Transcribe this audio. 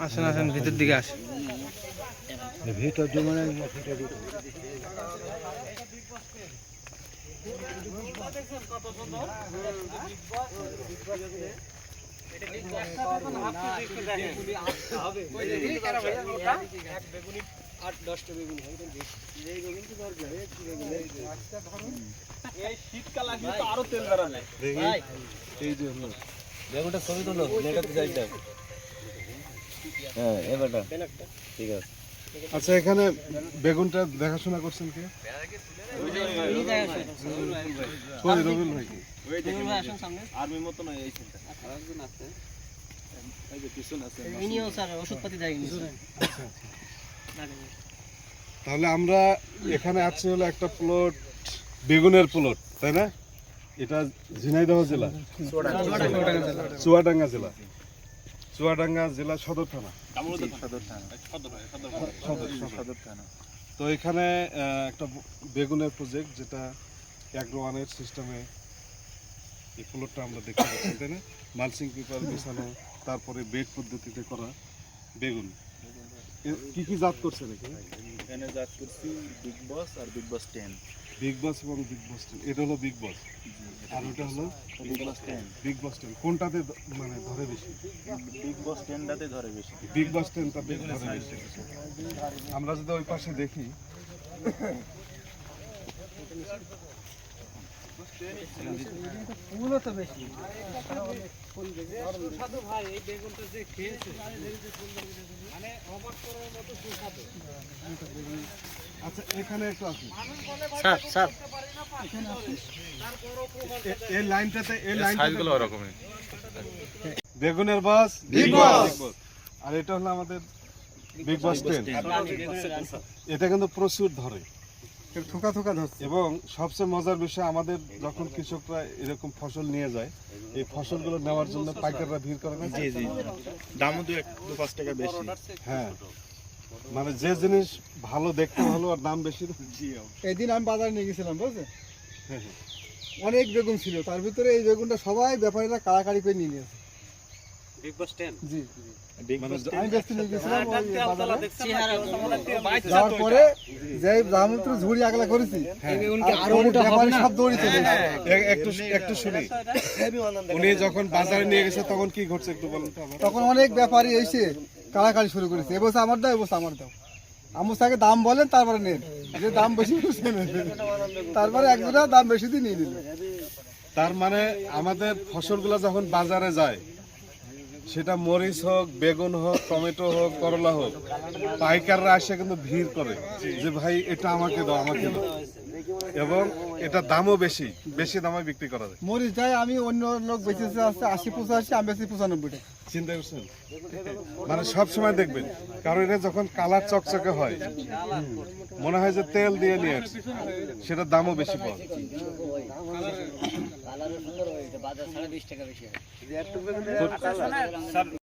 আসেন আসেন ভিতর দিকে আসেন ভিতর দিয়ে মানে বেগুনটা ছবি তুলো নেটাতে হ্যাঁ এবারটা ঠিক আছে। আচ্ছা এখানে বেগুনটা দেখাশোনা করছেন কে? রবিউল ভাই? মতো নয় এই পিছন আছে তাহলে আমরা এখানে আছি হলো একটা প্লট বেগুনের প্লট তাই না? এটা ঝিনাইদহ জেলা। চুয়াডাঙ্গা জেলা। চুয়াডাঙ্গা জেলা সদর থানা। সদর থানা। তো এখানে একটা বেগুনের প্রজেক্ট যেটা অ্যাগ্রোয়ানের সিস্টেমে এই প্লটটা আমরা দেখতে পাচ্ছি তাই না? মালসিং পেপার বিছানো তারপরে বেড পদ্ধতিতে করা বেগুন। কি কি জাত করছে নাকি? এখানে জাত করছি বিগ বস আর Bigg Boss ten Bigg Boss এবং বিগ বস এটা হলো বিগ বস আর ওটা হলো Bigg Boss ten Bigg Boss ten কোনটাতে মানে ধরে বেশি? বিগ বস টেনটাতে ধরে বেশি। বিগ বস টেনটাতে ধরে বেশি। আমরা যদি ওই পাশে দেখি আচ্ছা এখানে একটু আসুন স্যার স্যার। এই লাইনটাতে এই লাইনগুলো ওরকমই বেগুনের বাস বিগ আর এটা হলো আমাদের বিগ বাস টেন এটা কিন্তু প্রচুর ধরে। থোকা থোকা ধরছে। এবং সবচেয়ে মজার বিষয় আমাদের যখন কৃষকরা এরকম ফসল নিয়ে যায় এই ফসলগুলো নেওয়ার জন্য পাইকাররা ভিড় করে না? জি জি দামও দু এক দু পাঁচ টাকা বেশি। হ্যাঁ। মানে যে জিনিস ভালো দেখতে ভালো আর দাম বেশি এদিন আমি বাজারে নিয়ে গেছিলাম বুঝছে হ্যাঁ, হ্যাঁ। অনেক বেগুন ছিল তার ভিতরে এই বেগুনটা সবাই ব্যাপারীরা কাড়াকাড়ি করে নিয়ে নিয়েছে। বিগ বস টেন জি বিগ মানে আমি ব্যস্ত নিয়ে গেছিলাম যাওয়ার পরে যে রামত্র ঝুড়ি আগলা করেছি আরও ব্যাপারী সব দৌড়ি চলে একটু একটু শুনি। উনি যখন বাজারে নিয়ে গেছে তখন কি ঘটছে একটু বলুন তখন অনেক ব্যাপারী এসে কাড়াকাড়ি শুরু করেছে। এবছর আমার দাও এবছর আমার দাও। আমার তাকে দাম বলেন তারপরে নেন। যে দাম বেশি তারপরে একজনের দাম বেশি দিয়ে নিয়ে নিল। তার মানে আমাদের ফসলগুলো যখন বাজারে যায় সেটা মরিচ হোক বেগুন হোক টমেটো হোক করলা হোক পাইকাররা আসে কিন্তু ভিড় করে যে ভাই এটা আমাকে দাও আমাকে দাও। এবং এটা দামও বেশি বেশি দামে বিক্রি করা যায়। মরিচ যায় আমি অন্য লোক বেঁচেছে আসছে আশি পঁচাশি আমি বেশি পঁচানব্বই টাকা। চিন্তা করছেন? মানে সব সময় দেখবেন কারণ এটা যখন কালার চকচকে হয় মনে হয় যে তেল দিয়ে নিয়ে সেটার দামও বেশি পাওয়া যায়।